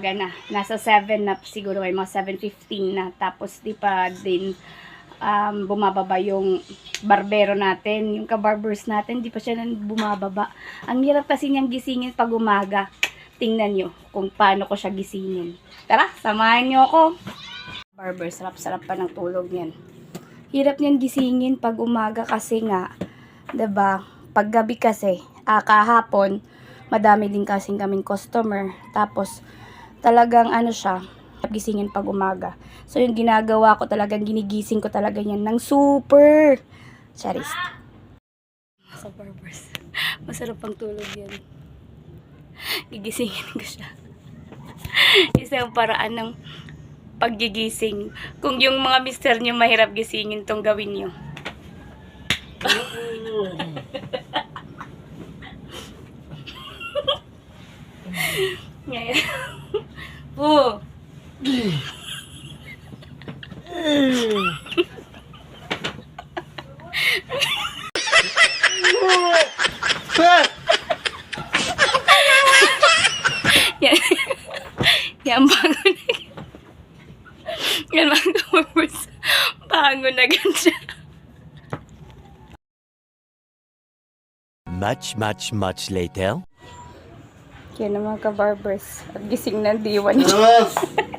umaga na. Nasa 7 na siguro ay mga 7.15 na. Tapos di pa din um, bumababa yung barbero natin, yung kabarbers natin, di pa siya nan bumababa. Ang hirap kasi niyang gisingin pag umaga. Tingnan nyo kung paano ko siya gisingin. Tara, samahan niyo ako. Barber, sarap-sarap pa ng tulog niyan. Hirap niyan gisingin pag umaga kasi nga, ba? Pag gabi kasi, ah, kahapon, madami din kasing kaming customer. Tapos, talagang ano siya, gisingin pag umaga. So, yung ginagawa ko talagang ginigising ko talaga yan ng super. Charis. Sa barbers. Masarap pang tulog yan. Gigisingin ko siya. Isang paraan ng paggigising. Kung yung mga mister niyo mahirap gisingin tong gawin niyo. Ngayon. Oo. Yan. Yan, bago na. Yan, kapapers. Bago na gan siya. Much, much, much later. Yan ang mga kabarbers. At gising na ang diwa niya. Ano?